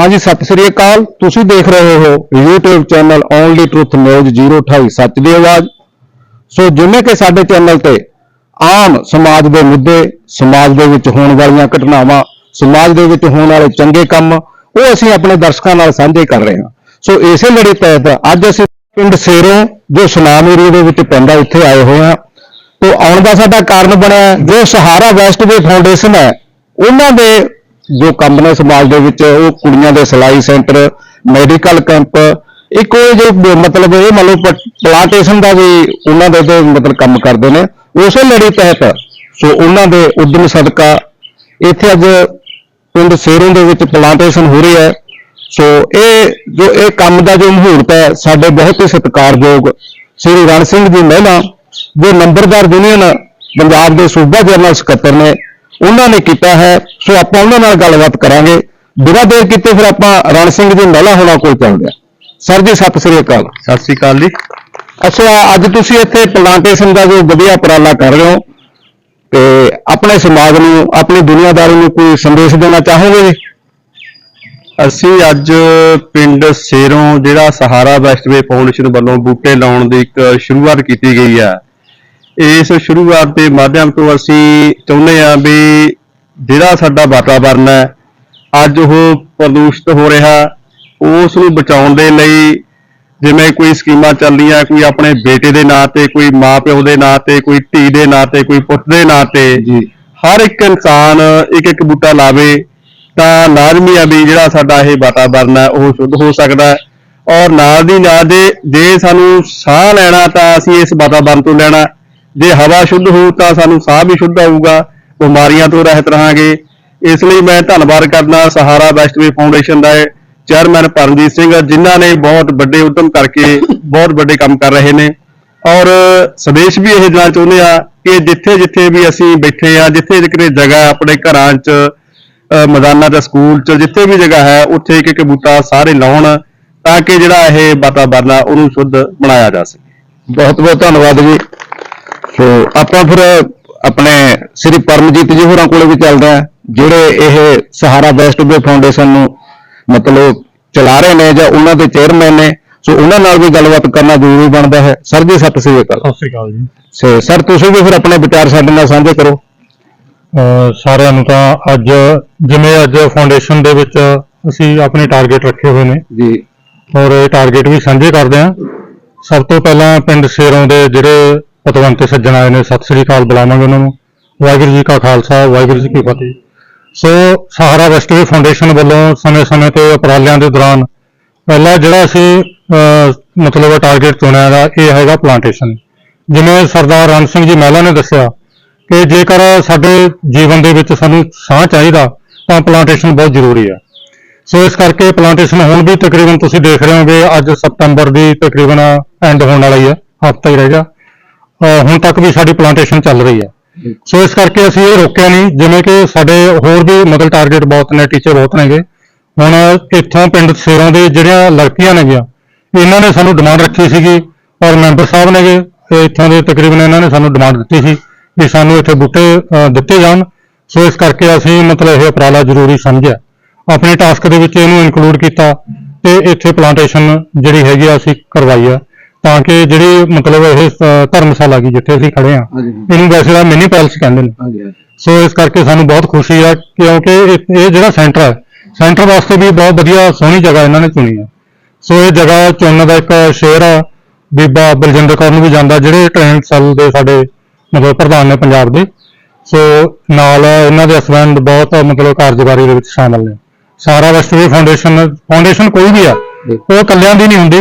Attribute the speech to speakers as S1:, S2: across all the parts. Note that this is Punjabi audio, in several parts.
S1: ਹਾਂਜੀ, ਸਤਿ ਸ੍ਰੀ ਅਕਾਲ। ਤੁਸੀਂ ਦੇਖ ਰਹੇ ਹੋ YouTube channel only truth news 028 ਸੱਚ ਦੀ ਆਵਾਜ਼। ਸੋ ਜਿਵੇਂ ਕਿ ਸਾਡੇ ਚੈਨਲ ਤੇ ਆਮ ਸਮਾਜ ਦੇ ਮੁੱਦੇ, ਸਮਾਜ ਦੇ ਵਿੱਚ ਹੋਣ ਵਾਲੀਆਂ ਘਟਨਾਵਾਂ, ਸਮਾਜ ਦੇ ਵਿੱਚ ਹੋਣ ਵਾਲੇ ਚੰਗੇ ਕੰਮ, ਉਹ ਅਸੀਂ ਆਪਣੇ ਦਰਸ਼ਕਾਂ ਨਾਲ ਸਾਂਝੇ ਕਰ ਰਹੇ ਹਾਂ। ਸੋ ਇਸੇ ਲੜੀ ਤਹਿਤ ਅੱਜ ਅਸੀਂ ਪਿੰਡ ਸੇਰੋਂ, ਜੋ ਸੁਨਾਮ ਏਰੀਆ ਦੇ ਵਿੱਚ ਪੈਂਦਾ ਉੱਥੇ ਆਏ ਹੋਏ ਹਾਂ। ਤੋਂ ਆਉਣ ਦਾ ਸਾਡਾ ਕਾਰਨ ਬਣਿਆ ਜੋ ਸਹਾਰਾ ਵੈਸਟ ਵੇ ਫਾਊਂਡੇਸ਼ਨ ਹੈ, ਉਹਨਾਂ ਦੇ ਜੋ ਕੰਮ ਨੇ ਸਮਾਜ ਦੇ ਵਿੱਚ, ਉਹ ਕੁੜੀਆਂ ਦੇ ਸਿਲਾਈ ਸੈਂਟਰ ਮੈਡੀਕਲ ਕੈਂਪ ਇੱਕ ਉਹ ਜੋ ਮਤਲਬ ਇਹ ਮੰਨ ਲਓ ਪਲਾਂਟੇਸ਼ਨ ਦਾ ਵੀ ਉਹਨਾਂ ਦੇ ਤੇ ਮਤਲਬ ਕੰਮ ਕਰਦੇ ਨੇ। ਉਸੇ ਲੜੀ ਤਹਿਤ, ਸੋ ਉਹਨਾਂ ਦੇ ਉਦਮ ਸਦਕਾ ਇੱਥੇ ਅੱਜ ਪਿੰਡ ਸੇਰੋਂ ਦੇ ਵਿੱਚ ਪਲਾਂਟੇਸ਼ਨ ਹੋ ਰਹੀ ਹੈ। ਸੋ ਇਹ ਜੋ, ਇਹ ਕੰਮ ਦਾ ਜੋ ਮਹੂਰਤ ਹੈ, ਸਾਡੇ ਬਹੁਤ ਹੀ ਸਤਿਕਾਰਯੋਗ ਸ੍ਰੀ ਰਣ ਸਿੰਘ ਜੀ ਮਹਿਲਾ, ਜੋ ਨੰਬਰਦਾਰ ਯੂਨੀਅਨ, ਪੰਜਾਬ ਦੇ ਸੂਬਾ ਜਨਰਲ ਸਕੱਤਰ ਨੇ ਉਹਨਾਂ ਨੇ ਕੀਤਾ ਹੈ ਸੋ ਆਪਾਂ ਉਹਨਾਂ ਨਾਲ ਗੱਲਬਾਤ ਕਰਾਂਗੇ। ਬਿਨਾਂ ਦੇਰ ਕੀਤੇ ਫਿਰ ਆਪਾਂ ਰਣ ਸਿੰਘ ਜੀ ਮਹਿਲਾ ਹੋਣਾ ਕੋਲ ਚੱਲਦੇ ਹਾਂ। ਸਰ ਜੀ ਸਤਿ ਸ੍ਰੀ ਅਕਾਲ।
S2: ਸਤਿ ਸ੍ਰੀ ਅਕਾਲ ਜੀ।
S1: ਅੱਛਾ ਅੱਜ ਤੁਸੀਂ ਇੱਥੇ ਪਲਾਂਟੇਸ਼ਨ ਦਾ ਜੋ ਵਧੀਆ ਉਪਰਾਲਾ ਕਰ ਰਹੇ ਹੋ ਤੇ ਆਪਣੇ ਸਮਾਜ ਨੂੰ ਆਪਣੀ ਦੁਨੀਆਦਾਰੀ ਨੂੰ ਕੋਈ ਸੰਦੇਸ਼ ਦੇਣਾ ਚਾਹੋਗੇ ਜੀ?
S2: ਅਸੀਂ ਅੱਜ ਪਿੰਡ ਸੇਰੋਂ ਜਿਹੜਾ ਸਹਾਰਾ ਵੈਸਟਵੇ ਫਾਊਂਡੇਸ਼ਨ ਵੱਲੋਂ ਬੂਟੇ ਲਾਉਣ ਦੀ ਇੱਕ ਸ਼ੁਰੂਆਤ ਕੀਤੀ ਗਈ ਹੈ। ਇਸ ਸ਼ੁਰੂਆਤ ਦੇ ਮਾਧਿਅਮ ਤੋਂ ਅਸੀਂ ਚਾਹੁੰਦੇ ਹਾਂ ਵੀ ਜਿਹੜਾ ਸਾਡਾ ਵਾਤਾਵਰਨ ਹੈ ਅੱਜ ਉਹ ਪ੍ਰਦੂਸ਼ਿਤ ਹੋ ਰਿਹਾ ਉਸ ਨੂੰ ਬਚਾਉਣ ਦੇ ਲਈ ਜਿਵੇਂ ਕੋਈ ਸਕੀਮਾਂ ਚੱਲੀਆਂ ਕੋਈ ਆਪਣੇ ਬੇਟੇ ਦੇ ਨਾਂ ਤੇ ਕੋਈ ਮਾਪਿਓ ਦੇ ਨਾਂ ਤੇ ਕੋਈ ਧੀ ਦੇ ਨਾਂ ਤੇ ਕੋਈ ਪੁੱਤ ਦੇ ਨਾਂ ਤੇ
S1: ਜੀ।
S2: ਹਰ ਇੱਕ ਇਨਸਾਨ ਇੱਕ ਇੱਕ ਬੂਟਾ ਲਾਵੇ ਤਾਂ ਲਾਜ਼ਮੀ ਆ ਵੀ ਜਿਹੜਾ ਸਾਡਾ ਇਹ ਵਾਤਾਵਰਨ ਹੈ ਉਹ ਸ਼ੁੱਧ ਹੋ ਸਕਦਾ ਔਰ ਨਾਲ ਦੀ ਨਾਲ ਦੇ ਜੇ ਸਾਨੂੰ ਸਾਹ ਲੈਣਾ ਤਾਂ ਅਸੀਂ ਇਸ ਵਾਤਾਵਰਨ ਤੋਂ ਲੈਣਾ। ਜੇ ਹਵਾ ਸ਼ੁੱਧ ਹੋਊ ਤਾਂ ਸਾਨੂੰ ਸਾਹ ਵੀ ਸ਼ੁੱਧ ਆਊਗਾ। ਬਿਮਾਰੀਆਂ ਤੋਂ ਰਹਿਤ ਰਹਾਂਗੇ। ਇਸ ਲਈ ਮੈਂ ਧੰਨਵਾਦ ਕਰਦਾ ਸਹਾਰਾ ਵੈਸਟਵੇ ਫਾਊਂਡੇਸ਼ਨ ਦਾ ਚੇਅਰਮੈਨ ਪਰਮਜੀਤ ਸਿੰਘ, ਜਿਨ੍ਹਾਂ ਨੇ ਬਹੁਤ ਵੱਡੇ ਉਦਮ ਕਰਕੇ ਬਹੁਤ ਵੱਡੇ ਕੰਮ ਕਰ ਰਹੇ ਨੇ। ਔਰ ਸੰਦੇਸ਼ ਵੀ ਇਹ ਦੇਣਾ ਚਾਹੁੰਦੇ ਆ ਕਿ ਜਿੱਥੇ ਜਿੱਥੇ ਵੀ ਅਸੀਂ ਬੈਠੇ ਆ ਜਿੱਥੇ ਜਿਕਰੇ ਜਗ੍ਹਾ ਆਪਣੇ ਘਰਾਂ 'ਚ ਮੈਦਾਨਾਂ 'ਚ, ਸਕੂਲ 'ਚ, ਜਿੱਥੇ ਵੀ ਜਗ੍ਹਾ ਹੈ, ਉੱਥੇ ਇੱਕ ਇੱਕ ਬੂਟਾ ਸਾਰੇ ਲਾਉਣ ਤਾਂ ਕਿ ਜਿਹੜਾ ਇਹ ਵਾਤਾਵਰਨ ਆ, ਉਹਨੂੰ ਸ਼ੁੱਧ ਬਣਾਇਆ ਜਾ ਸਕੇ।
S1: ਬਹੁਤ ਬਹੁਤ ਧੰਨਵਾਦ ਜੀ। ਸੋ ਆਪਾਂ ਫਿਰ ਆਪਣੇ ਸ੍ਰੀ ਪਰਮਜੀਤ ਜੀ ਹੋਰਾਂ ਕੋਲੇ ਵੀ ਚੱਲਦੇ ਆ ਜਿਹੜੇ ਇਹ ਸਹਾਰਾ ਵੈਸਟ ਵੇ ਫਾਊਂਡੇਸ਼ਨ ਨੂੰ ਮਤਲਬ ਚਲਾ ਰਹੇ ਨੇ ਜਾਂ ਉਹਨਾਂ ਦੇ ਚੇਅਰਮੈਨ ਨੇ ਸੋ ਉਹਨਾਂ ਨਾਲ ਵੀ ਗੱਲਬਾਤ ਕਰਨਾ ਜ਼ਰੂਰੀ ਬਣਦਾ ਹੈ। ਸਰ ਜੀ ਸਤਿ ਸ੍ਰੀ ਅਕਾਲ।
S3: ਸਤਿ ਸ੍ਰੀ ਅਕਾਲ ਜੀ।
S1: ਸੋ ਸਰ ਤੁਸੀਂ ਵੀ ਫਿਰ ਆਪਣੇ ਵਿਚਾਰ ਸਾਡੇ ਨਾਲ ਸਾਂਝੇ ਕਰੋ।
S3: ਸਾਰਿਆਂ ਨੂੰ ਤਾਂ ਅੱਜ ਜਿਵੇਂ ਅੱਜ ਫਾਊਂਡੇਸ਼ਨ ਦੇ ਵਿੱਚ ਅਸੀਂ ਆਪਣੇ ਟਾਰਗੇਟ ਰੱਖੇ ਹੋਏ ਨੇ।
S1: ਜੀ।
S3: ਔਰ ਇਹ ਟਾਰਗੇਟ ਵੀ ਸਾਂਝੇ ਕਰਦੇ ਹਾਂ। ਸਭ ਤੋਂ ਪਹਿਲਾਂ ਪਿੰਡ ਸੇਰੋਂ ਦੇ ਜਿਹੜੇ ਪਤਵੰਤੇ ਸੱਜਣ ਆਏ ਨੇ, ਸਤਿ ਸ੍ਰੀ ਅਕਾਲ ਬੁਲਾਵਾਂਗੇ ਉਹਨਾਂ ਨੂੰ। ਵਾਹਿਗੁਰੂ ਜੀ ਕਾ ਖਾਲਸਾ, ਵਾਹਿਗੁਰੂ ਜੀ ਕੀ ਫਤਿਹ। ਸੋ ਸਹਾਰਾ ਵੈਸਟਵੇ ਫਾਊਂਡੇਸ਼ਨ ਵੱਲੋਂ ਸਮੇਂ-ਸਮੇਂ ਤੇ ਉਪਰਾਲਿਆਂ ਦੇ ਦੌਰਾਨ ਪਹਿਲਾ ਜਿਹੜਾ ਅਸੀਂ ਮਤਲਬ ਟਾਰਗੇਟ ਚੁਣਿਆ ਦਾ ਇਹ ਹੈਗਾ ਪਲਾਂਟੇਸ਼ਨ ਜਿਵੇਂ ਸਰਦਾਰ ਰਣ ਸਿੰਘ ਜੀ ਮਹਿਲਾ ਨੇ ਦੱਸਿਆ ਕਿ ਜੇਕਰ ਸਾਡੇ ਜੀਵਨ ਦੇ ਵਿੱਚ ਸਾਨੂੰ ਸਾਹ ਚਾਹੀਦਾ, ਤਾਂ ਪਲਾਂਟੇਸ਼ਨ ਬਹੁਤ ਜ਼ਰੂਰੀ ਹੈ। ਸੋ ਇਸ ਕਰਕੇ ਪਲਾਂਟੇਸ਼ਨ ਹੁਣ ਵੀ ਤਕਰੀਬਨ ਤੁਸੀਂ ਦੇਖ ਰਹੇ ਹੋਗੇ ਅੱਜ ਸਤੰਬਰ ਦੀ ਤਕਰੀਬਨ ਐਂਡ ਹੋਣ ਵਾਲੀ ਹੈ, ਹਫਤਾ ਹੀ ਰਹਿ ਗਿਆ। ਹੁਣ ਤੱਕ ਵੀ ਸਾਡੀ ਪਲਾਂਟੇਸ਼ਨ ਚੱਲ ਰਹੀ ਹੈ। ਸੋ ਇਸ ਕਰਕੇ ਅਸੀਂ ਇਹ ਰੋਕਿਆ ਨਹੀਂ, ਜਿਵੇਂ ਕਿ ਸਾਡੇ ਹੋਰ ਵੀ ਮਤਲਬ ਟਾਰਗੇਟ ਬਹੁਤ ਨੇ ਟੀਚਰ ਬਹੁਤ ਨੇਗੇ। ਹੁਣ ਇੱਥੋਂ ਪਿੰਡ ਸੇਰੋਂ ਦੇ ਜਿਹੜੀਆਂ ਲੜਕੀਆਂ ਨੇਗੀਆਂ, ਇਹਨਾਂ ਨੇ ਸਾਨੂੰ ਡਿਮਾਂਡ ਰੱਖੀ ਸੀਗੀ ਔਰ ਮੈਂਬਰ ਸਾਹਿਬ ਨੇਗੇ ਇੱਥੋਂ ਦੇ ਤਕਰੀਬਨ ਇਹਨਾਂ ਨੇ ਸਾਨੂੰ ਡਿਮਾਂਡ ਦਿੱਤੀ ਸੀ ਕਿ ਸਾਨੂੰ ਇੱਥੇ ਬੂਟੇ ਦਿੱਤੇ ਜਾਣ। ਸੋ ਇਸ ਕਰਕੇ ਅਸੀਂ ਮਤਲਬ ਇਹ ਉਪਰਾਲਾ ਜ਼ਰੂਰੀ ਸਮਝਿਆ। ਆਪਣੇ ਟਾਸਕ ਦੇ ਵਿੱਚ ਇਹਨੂੰ ਇਨਕਲੂਡ ਕੀਤਾ ਤੇ ਇੱਥੇ ਪਲਾਂਟੇਸ਼ਨ ਜਿਹੜੀ ਹੈਗੀ ਆ ਅਸੀਂ ਕਰਵਾਈ ਆ। ਤਾਂ ਕਿ ਜਿਹੜੀ ਮਤਲਬ ਇਹ ਧਰਮਸ਼ਾਲਾ ਗਈ ਜਿੱਥੇ ਅਸੀਂ ਖੜੇ ਆ
S1: ਹਾਂਜੀ
S3: ਇਹਨੂੰ ਵੈਸੇ ਤਾਂ ਮਿਨੀ ਪੈਲਸ ਕਹਿੰਦੇ ਨੇ।
S1: ਹਾਂਜੀ
S3: ਸੋ ਇਸ ਕਰਕੇ ਸਾਨੂੰ ਬਹੁਤ ਖੁਸ਼ੀ ਹੈ ਕਿਉਂਕਿ ਇਹ ਇਹ ਜਿਹੜਾ ਸੈਂਟਰ ਹੈ ਸੈਂਟਰ ਵਾਸਤੇ ਵੀ ਬਹੁਤ ਵਧੀਆ ਸੋਹਣੀ ਜਗ੍ਹਾ ਇਹਨਾਂ ਨੇ ਚੁਣੀ ਹੈ ਸੋ ਇਹ ਜਗ੍ਹਾ ਚੁਣਨ ਦਾ ਇੱਕ ਸ਼ੇਅਰ ਆ ਬੀਬਾ ਬਲਜਿੰਦਰ ਕੌਰ ਨੂੰ ਵੀ ਜਾਂਦਾ ਜਿਹੜੇ ਟ੍ਰੇਨ ਸੈੱਲ ਦੇ ਸਾਡੇ ਮਤਲਬ ਪ੍ਰਧਾਨ ਨੇ ਪੰਜਾਬ ਦੇ। ਸੋ ਨਾਲ ਇਹਨਾਂ ਦੇ ਹਸਬੰਡ ਬਹੁਤ ਮਤਲਬ ਕਾਰਜਕਾਰੀ ਦੇ ਵਿੱਚ ਸ਼ਾਮਲ ਨੇ। ਸਾਰਾ ਵੈਸਟਵੇ ਫਾਊਂਡੇਸ਼ਨ ਫਾਊਂਡੇਸ਼ਨ ਕੋਈ ਵੀ ਆ ਉਹ ਇਕੱਲਿਆਂ ਦੀ ਨਹੀਂ ਹੁੰਦੀ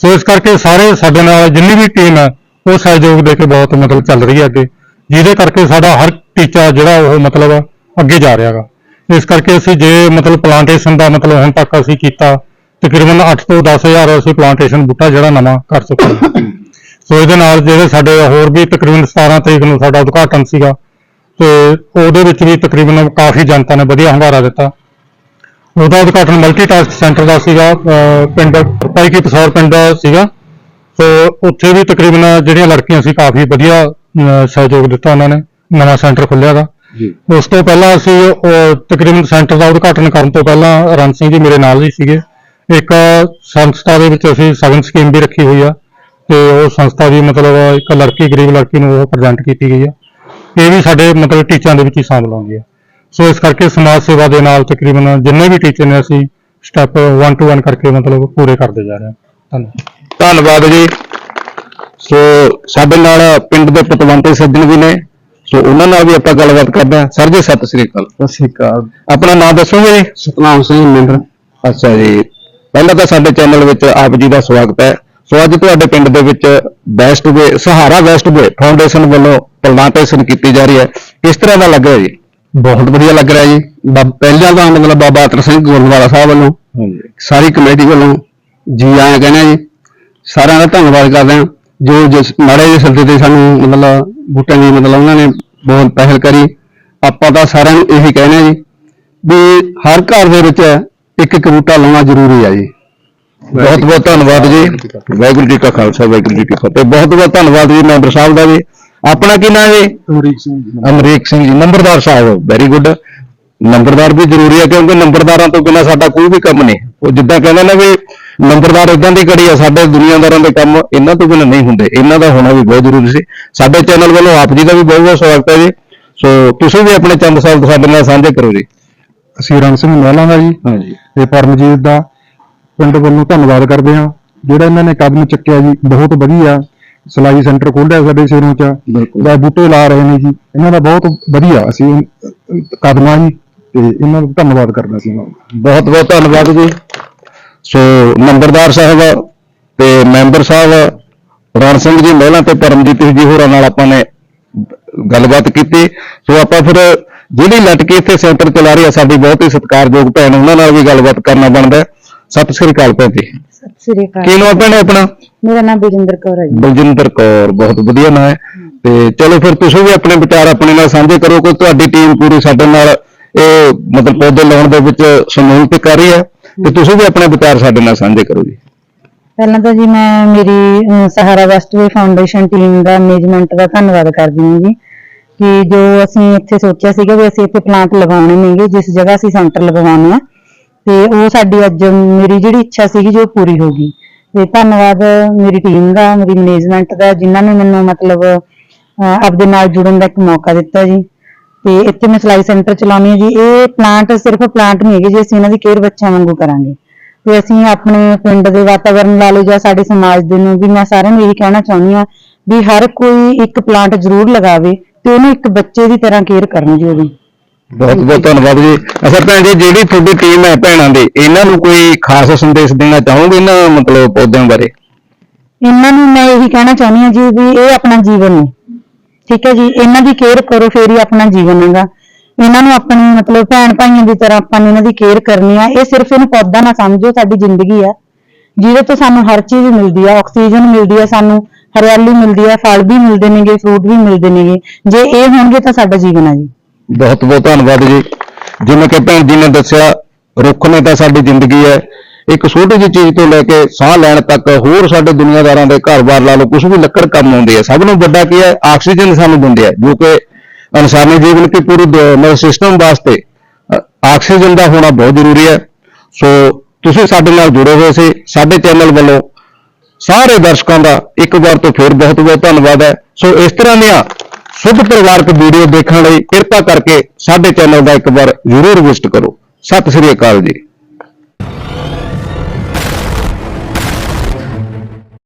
S3: ਸੋ ਇਸ ਕਰਕੇ ਸਾਰੇ ਸਾਡੇ ਨਾਲ ਜਿੰਨੀ ਵੀ ਟੀਮ ਹੈ, ਉਹ ਸਹਿਯੋਗ ਦੇ ਕੇ ਬਹੁਤ ਮਤਲਬ ਚੱਲ ਰਹੀ ਹੈ ਅੱਗੇ। ਜਿਹਦੇ ਕਰਕੇ ਸਾਡਾ ਹਰ ਟੀਚਾ ਜਿਹੜਾ ਉਹ ਮਤਲਬ ਅੱਗੇ ਜਾ ਰਿਹਾ ਹੈਗਾ ਇਸ ਕਰਕੇ ਅਸੀਂ ਜੇ ਮਤਲਬ ਪਲਾਂਟੇਸ਼ਨ ਦਾ ਮਤਲਬ ਹੁਣ ਤੱਕ ਅਸੀਂ ਕੀਤਾ, ਤਕਰੀਬਨ 8 ਤੋਂ 10000 ਅਸੀਂ ਪਲਾਂਟੇਸ਼ਨ ਬੂਟਾ ਜਿਹੜਾ ਨਵਾਂ ਕਰ ਚੁੱਕੇ ਹਾਂ। ਸੋ ਇਹਦੇ ਨਾਲ ਜਿਹੜੇ ਸਾਡੇ ਹੋਰ ਵੀ ਤਕਰੀਬਨ 17 ਤਰੀਕ ਨੂੰ ਸਾਡਾ ਉਦਘਾਟਨ ਸੀਗਾ, ਤੇ ਉਹਦੇ ਵਿੱਚ ਵੀ ਤਕਰੀਬਨ ਕਾਫੀ ਜਨਤਾ ਨੇ ਵਧੀਆ ਹੰਗਾਰਾ ਦਿੱਤਾ। ਉਹਦਾ ਉਦਘਾਟਨ ਮਲਟੀਟਾਸਕ ਸੈਂਟਰ ਦਾ ਸੀਗਾ ਪਿੰਡ ਭਾਈ ਕੀ ਪਸੌਰ ਪਿੰਡ ਦਾ ਸੀਗਾ। ਸੋ ਉੱਥੇ ਵੀ ਤਕਰੀਬਨ ਜਿਹੜੀਆਂ ਲੜਕੀਆਂ ਸੀ ਕਾਫੀ ਵਧੀਆ ਸਹਿਯੋਗ ਦਿੱਤਾ ਉਹਨਾਂ ਨੇ ਨਵਾਂ ਸੈਂਟਰ ਖੁੱਲਿਆ ਦਾ ਉਸ ਤੋਂ ਪਹਿਲਾਂ ਅਸੀਂ ਤਕਰੀਬਨ ਸੈਂਟਰ ਦਾ ਉਦਘਾਟਨ ਕਰਨ ਤੋਂ ਪਹਿਲਾਂ ਰਣ ਸਿੰਘ ਜੀ ਮੇਰੇ ਨਾਲ ਹੀ ਸੀਗੇ। ਇੱਕ ਸੰਸਥਾ ਦੇ ਵਿੱਚ ਅਸੀਂ ਸਗਨ ਸਕੀਮ ਵੀ ਰੱਖੀ ਹੋਈ ਆ ਤੇ ਉਹ ਸੰਸਥਾ ਵੀ ਮਤਲਬ ਇੱਕ ਲੜਕੀ ਗਰੀਬ ਲੜਕੀ ਨੂੰ ਉਹ ਪ੍ਰੈਜ਼ੈਂਟ ਕੀਤੀ ਗਈ ਆ। ਇਹ ਵੀ ਸਾਡੇ ਮਤਲਬ ਟੀਚਰਾਂ ਦੇ ਵਿੱਚ ਹੀ ਸ਼ਾਮਲ ਆਉਂਦੀ ਹੈ ਸੋ ਇਸ ਕਰਕੇ ਸਮਾਜ ਸੇਵਾ ਦੇ ਨਾਲ ਤਕਰੀਬਨ ਜਿੰਨੇ ਵੀ ਟੀਚਰ ਨੇ ਅਸੀਂ ਸਟੈਪ 1 ਟੂ 1 ਕਰਕੇ ਮਤਲਬ ਪੂਰੇ ਕਰਦੇ ਜਾ ਰਹੇ ਹਾਂ। ਧੰਨਵਾਦ।
S1: ਧੰਨਵਾਦ ਜੀ। ਸੋ ਸਾਡੇ ਨਾਲ ਪਿੰਡ ਦੇ ਪਤਵੰਤੇ ਸੱਜਣ ਵੀ ਨੇ। ਸੋ ਉਹਨਾਂ ਨਾਲ ਵੀ ਆਪਾਂ ਗੱਲਬਾਤ ਕਰਦੇ ਹਾਂ। ਸਰ ਜੀ ਸਤਿ ਸ੍ਰੀ ਅਕਾਲ।
S2: ਸਤਿ ਸ਼੍ਰੀ ਅਕਾਲ।
S1: ਆਪਣਾ ਨਾਮ ਦੱਸੋਗੇ ਜੀ?
S2: ਸਤਨਾਮ ਸਿੰਘ ਮਿੰਦਰ
S1: ਅੱਛਾ ਜੀ। ਪਹਿਲਾਂ ਤਾਂ ਸਾਡੇ ਚੈਨਲ ਵਿੱਚ ਆਪ ਜੀ ਦਾ ਸਵਾਗਤ ਹੈ। ਸੋ ਅੱਜ ਤੁਹਾਡੇ ਪਿੰਡ ਦੇ ਵਿੱਚ best way Sahara best way foundation ਵੱਲੋਂ ਪਲਾਂਟੇਸ਼ਨ ਕੀਤੀ ਜਾ ਰਹੀ ਹੈ। ਕਿਸ ਤਰ੍ਹਾਂ ਦਾ ਲੱਗ ਰਿਹਾ ਜੀ?
S2: ਬਹੁਤ ਵਧੀਆ ਲੱਗ ਰਿਹਾ ਜੀ। ਬਾ- ਪਹਿਲਾਂ ਤਾਂ ਮਤਲਬ ਬਾਬਾ ਅਤਰ ਸਿੰਘ ਗੁਰਦੁਆਰਾ ਸਾਹਿਬ ਵੱਲੋਂ
S1: ਹਾਂਜੀ।
S2: ਸਾਰੀ ਕਮੇਟੀ ਵੱਲੋਂ ਜੀ ਆਇਆਂ ਕਹਿੰਦੇ ਆ ਜੀ। ਸਾਰਿਆਂ ਦਾ ਧੰਨਵਾਦ ਕਰਦੇ ਹਾਂ। ਜੋ ਜਿਸ ਮਾੜੇ ਜਿਹੇ ਸੱਦੇ ਤੇ ਸਾਨੂੰ ਮਤਲਬ ਬੂਟਿਆਂ ਦੀ ਮਤਲਬ ਉਹਨਾਂ ਨੇ ਬਹੁਤ ਪਹਿਲ ਕਰੀ। ਆਪਾਂ ਤਾਂ ਸਾਰਿਆਂ ਨੂੰ ਇਹੀ ਕਹਿੰਦੇ ਆ ਜੀ ਵੀ ਹਰ ਘਰ ਦੇ ਵਿੱਚ ਇੱਕ ਇੱਕ ਬੂਟਾ ਲਾਉਣਾ ਜ਼ਰੂਰੀ ਆ ਜੀ।
S1: ਬਹੁਤ ਬਹੁਤ ਧੰਨਵਾਦ ਜੀ। ਵਾਹਿਗੁਰੂ ਜੀ ਕਾ ਖਾਲਸਾ। ਵਾਹਿਗੁਰੂ ਜੀ ਕੀ ਫਤਿਹ। ਬਹੁਤ ਬਹੁਤ ਧੰਨਵਾਦ ਜੀ ਮੈਂਬਰ ਸਾਹਿਬ ਦਾ ਜੀ। ਆਪਣਾ ਕੀ ਨਾਮ ਹੈ?
S2: ਅਮਰੀਕ ਸਿੰਘ ਜੀ।
S1: ਅਮਰੀਕ ਸਿੰਘ ਜੀ ਨੰਬਰਦਾਰ ਸਾਹਿਬ ਵੈਰੀ ਗੁੱਡ ਨੰਬਰਦਾਰ ਵੀ ਜ਼ਰੂਰੀ ਹੈ ਕਿਉਂਕਿ ਨੰਬਰਦਾਰਾਂ ਤੋਂ ਬਿਨਾਂ ਸਾਡਾ ਕੋਈ ਵੀ ਕੰਮ ਨਹੀਂ। ਉਹ ਜਿੱਦਾਂ ਕਹਿੰਦੇ ਨੇ ਵੀ ਨੰਬਰਦਾਰ ਇਦਾਂ ਦੀ ਕੜੀ ਆ ਸਾਡੇ ਦੁਨੀਆਦਾਰਾਂ ਦੇ ਕੰਮ ਇਹਨਾਂ ਤੋਂ ਬਿਨਾਂ ਨਹੀਂ ਹੁੰਦੇ। ਇਹਨਾਂ ਦਾ ਹੋਣਾ ਵੀ ਬਹੁਤ ਜ਼ਰੂਰੀ ਸੀ। ਸਾਡੇ ਚੈਨਲ ਵੱਲੋਂ ਆਪ ਜੀ ਦਾ ਵੀ ਬਹੁਤ ਬਹੁਤ ਸਵਾਗਤ ਹੈ ਜੀ। ਸੋ ਤੁਸੀਂ ਵੀ ਆਪਣੇ ਚੰਦ ਸਾਹਿਬ ਸਾਡੇ ਨਾਲ ਸਾਂਝੇ ਕਰੋ ਜੀ।
S3: ਅਸੀਂ ਰਣ ਸਿੰਘ ਮਹਿਲਾ ਦਾ ਜੀ।
S1: ਹਾਂਜੀ
S3: ਤੇ ਪਰਮਜੀਤ ਦਾ। ਪਿੰਡ ਵੱਲੋਂ ਧੰਨਵਾਦ ਕਰਦੇ ਹਾਂ। ਜਿਹੜਾ ਇਹਨਾਂ ਨੇ ਕਦਮ ਚੁੱਕਿਆ ਜੀ ਬਹੁਤ ਵਧੀਆ। ਸਿਲਾਈ ਸੈਂਟਰ ਖੋਲ੍ਹਿਆ ਸਾਡੇ ਸ਼ਹਿਰੋਂ ਚ।
S1: ਬਿਲਕੁਲ।
S3: ਦਾ ਬੂਟੇ ਲਾ ਰਹੇ ਨੇ ਜੀ। ਇਹਨਾਂ ਦਾ ਬਹੁਤ ਵਧੀਆ ਅਸੀਂ ਕਦਮਾਂ ਜੀ ਤੇ ਇਹਨਾਂ ਦਾ ਧੰਨਵਾਦ ਕਰਨਾ ਸੀ
S1: ਬਹੁਤ ਬਹੁਤ ਧੰਨਵਾਦ ਜੀ। ਸੋ ਨੰਬਰਦਾਰ ਸਾਹਿਬ ਤੇ ਮੈਂਬਰ ਸਾਹਿਬ ਰਣ ਸਿੰਘ ਜੀ ਮਹਿਲਾ ਤੇ ਪਰਮਜੀਤ ਜੀ ਹੋਰਾਂ ਨਾਲ ਆਪਾਂ ਨੇ ਗੱਲਬਾਤ ਕੀਤੀ। ਸੋ ਆਪਾਂ ਫਿਰ ਜਿਹੜੀ ਲਟਕੀ ਇੱਥੇ ਸੈਂਟਰ ਚਲਾ ਰਹੀ ਆ ਸਾਡੀ ਬਹੁਤ ਹੀ ਸਤਿਕਾਰਯੋਗ ਭੈਣ ਉਹਨਾਂ ਨਾਲ ਵੀ ਗੱਲਬਾਤ ਕਰਨਾ ਬਣਦਾ ਹੈ। ਸਤਿ ਸ੍ਰੀ ਅਕਾਲ ਭੈਣ ਜੀ।
S4: ਸਤਿ ਸ੍ਰੀ ਅਕਾਲ।
S1: ਕੀ ਨਾਮ ਭੈਣ ਆਪਣਾ?
S4: ਮੇਰਾ ਨਾਮ ਬਲਜਿੰਦਰ ਕੌਰ ਹੈ ਜੀ।
S1: ਬਲਜਿੰਦਰ ਕੌਰ ਬਹੁਤ ਵਧੀਆ ਨਾਮ ਹੈ। ਤੇ ਚਲੋ ਫਿਰ ਤੁਸੀਂ ਵੀ ਆਪਣੇ ਵਿਚਾਰ ਆਪਣੇ ਨਾਲ ਸਾਂਝੇ ਕਰੋ ਕਿ ਤੁਹਾਡੀ ਟੀਮ ਪੂਰੀ ਸਾਡੇ ਨਾਲ ਇਹ ਮਤਲਬ ਪੌਦੇ ਲਾਉਣ ਦੇ ਵਿੱਚ ਸਮੂਹਿਤ ਕਰ ਰਹੀ ਹੈ। ਤੇ ਤੁਸੀਂ ਵੀ ਆਪਣੇ ਵਿਚਾਰ ਸਾਡੇ ਨਾਲ ਸਾਂਝੇ ਕਰੋ ਜੀ।
S4: ਪਹਿਲਾਂ ਤਾਂ ਜੀ ਮੈਂ ਮੇਰੀ ਸਹਾਰਾ ਵੈਸਟਵੇ ਫਾਊਂਡੇਸ਼ਨ ਟੀਮ ਦਾ ਮੈਨੇਜਮੈਂਟ ਦਾ ਧੰਨਵਾਦ ਕਰਦੀ ਹਾਂ ਜੀ। ਕਿ ਜੋ ਅਸੀਂ ਇੱਥੇ ਸੋਚਿਆ ਸੀਗਾ ਵੀ ਅਸੀਂ ਇੱਥੇ ਪਲਾਂਟ ਲਗਾਉਣੇ ਨੇਗੇ ਜਿਸ ਜਗ੍ਹਾ ਅਸੀਂ ਸੈਂਟਰ ਲਗਵਾਉਣੇ ਆ। ਤੇ ਉਹ ਸਾਡੀ ਅੱਜ ਮੇਰੀ ਜਿਹੜੀ ਇੱਛਾ ਸੀਗੀ ਜੋ ਪੂਰੀ ਹੋ ਗਈ। ਤੇ ਧੰਨਵਾਦ ਮੇਰੀ ਟੀਮ ਦਾ, ਮੇਰੀ ਮੈਨੇਜਮੈਂਟ ਦਾ, ਜਿਨ੍ਹਾਂ ਨੇ ਮੈਨੂੰ ਮਤਲਬ ਆਪਦੇ ਨਾਲ ਜੁੜਨ ਦਾ ਇੱਕ ਮੌਕਾ ਦਿੱਤਾ ਜੀ। ਤੇ ਇੱਥੇ ਮੈਂ ਸਿਲਾਈ ਸੈਂਟਰ ਚਲਾਉਣੀ ਹੈ ਜੀ। ਇਹ ਪਲਾਂਟ ਸਿਰਫ ਪਲਾਂਟ ਨਹੀਂ ਹੈਗੇ ਜੀ, ਅਸੀਂ ਇਹਨਾਂ ਦੀ ਕੇਅਰ ਬੱਚਿਆਂ ਵਾਂਗੂ ਕਰਾਂਗੇ। ਤੇ ਅਸੀਂ ਆਪਣੇ ਪਿੰਡ ਦੇ ਵਾਤਾਵਰਣ ਲਾ ਲਓ ਜਾਂ ਸਾਡੇ ਸਮਾਜ ਦੇ ਨੂੰ ਵੀ ਮੈਂ ਸਾਰਿਆਂ ਨੂੰ ਇਹੀ ਕਹਿਣਾ ਚਾਹੁੰਦੀ ਹਾਂ ਵੀ ਹਰ ਕੋਈ ਇੱਕ ਪਲਾਂਟ ਜ਼ਰੂਰ ਲਗਾਵੇ ਤੇ ਉਹਨੂੰ ਇੱਕ ਬੱਚੇ ਦੀ ਤਰ੍ਹਾਂ ਕੇਅਰ ਕਰਨ ਜੀ ਉਹਦੀ
S1: ਬਹੁਤ ਬਹੁਤ ਧੰਨਵਾਦ ਜੀ। ਅੱਛਾ ਭੈਣ ਜੀ ਜਿਹੜੀ ਤੁਹਾਡੀ ਟੀਮ ਹੈ ਭੈਣਾਂ ਦੀ ਇਹਨਾਂ ਨੂੰ ਕੋਈ ਖਾਸ ਸੰਦੇਸ਼ ਦੇਣਾ ਚਾਹੋਗੇ ਇਹਨਾਂ ਮਤਲਬ ਪੌਦਿਆਂ ਬਾਰੇ?
S4: ਇਹਨਾਂ ਨੂੰ ਮੈਂ ਇਹੀ ਕਹਿਣਾ ਚਾਹੁੰਦੀ ਹਾਂ ਜੀ ਵੀ ਇਹ ਆਪਣਾ ਜੀਵਨ ਹੈ। ਠੀਕ ਹੈ ਜੀ ਇਹਨਾਂ ਦੀ ਕੇਅਰ ਕਰੋ ਫੇਰ ਹੀ ਆਪਣਾ ਜੀਵਨ ਹੈਗਾ। ਇਹਨਾਂ ਨੂੰ ਆਪਣੀ ਮਤਲਬ ਭੈਣ ਭਾਈਆਂ ਦੀ ਤਰ੍ਹਾਂ ਆਪਾਂ ਨੂੰ ਇਹਨਾਂ ਦੀ ਕੇਅਰ ਕਰਨੀ ਆ। ਇਹ ਸਿਰਫ ਇਹਨੂੰ ਪੌਦਾ ਨਾ ਸਮਝੋ ਸਾਡੀ ਜ਼ਿੰਦਗੀ ਆ। ਜਿਹਦੇ ਤੋਂ ਸਾਨੂੰ ਹਰ ਚੀਜ਼ ਮਿਲਦੀ ਆ ਆਕਸੀਜਨ ਮਿਲਦੀ ਆ ਸਾਨੂੰ ਹਰਿਆਲੀ ਮਿਲਦੀ ਆ ਫਲ ਵੀ ਮਿਲਦੇ ਨੇਗੇ ਫਰੂਟ ਵੀ ਮਿਲਦੇ ਨੇਗੇ। ਜੇ ਇਹ ਹੋਣਗੇ ਤਾਂ ਸਾਡਾ ਜੀਵਨ ਆ ਜੀ।
S1: ਬਹੁਤ ਬਹੁਤ ਧੰਨਵਾਦ ਜੀ। ਜਿਵੇਂ ਕਿ ਭੈਣ ਜੀ ਨੇ ਦੱਸਿਆ, ਰੁੱਖ ਨੇ ਤਾਂ ਸਾਡੀ ਜ਼ਿੰਦਗੀ ਹੈ। ਇੱਕ ਛੋਟੀ ਜਿਹੀ ਚੀਜ਼ ਤੋਂ ਲੈ ਕੇ ਸਾਹ ਲੈਣ ਤੱਕ ਹੋਰ ਸਾਡੇ ਦੁਨੀਆਦਾਰਾਂ ਦੇ ਘਰ-ਬਾਰ ਲਾ ਲਓ ਕੁਝ ਵੀ ਲੱਕੜ ਕੰਮ ਆਉਂਦੀ ਹੈ ਸਭ ਨੂੰ ਵੱਡਾ ਕੀ ਹੈ? ਆਕਸੀਜਨ ਸਾਨੂੰ ਦਿੰਦੇ ਆ, ਜੋ ਕਿ ਇਨਸਾਨੀ ਜੀਵਨ ਦੀ ਪੂਰੀ ਨਰਵ ਸਿਸਟਮ ਵਾਸਤੇ ਆਕਸੀਜਨ ਦਾ ਹੋਣਾ ਬਹੁਤ ਜ਼ਰੂਰੀ ਹੈ। ਸੋ, ਤੁਸੀਂ ਸਾਡੇ ਨਾਲ ਜੁੜੇ ਹੋਏ ਸੀ, ਸਾਡੇ ਚੈਨਲ ਵੱਲੋਂ ਸਾਰੇ ਦਰਸ਼ਕਾਂ ਦਾ ਇੱਕ ਵਾਰ ਤੋਂ ਫਿਰ ਬਹੁਤ ਬਹੁਤ ਧੰਨਵਾਦ ਹੈ। ਸੋ, ਇਸ ਤਰ੍ਹਾਂ ਦੀਆਂ ਸ਼ੁੱਧ ਪਰਿਵਾਰਕ ਵੀਡੀਓ ਦੇਖਣ ਲਈ ਕਿਰਪਾ ਕਰਕੇ ਸਾਡੇ ਚੈਨਲ ਦਾ ਇੱਕ ਵਾਰ ਜ਼ਰੂਰ ਵਿਜ਼ਿਟ ਕਰੋ। ਸਤਿ ਸ੍ਰੀ ਅਕਾਲ ਜੀ।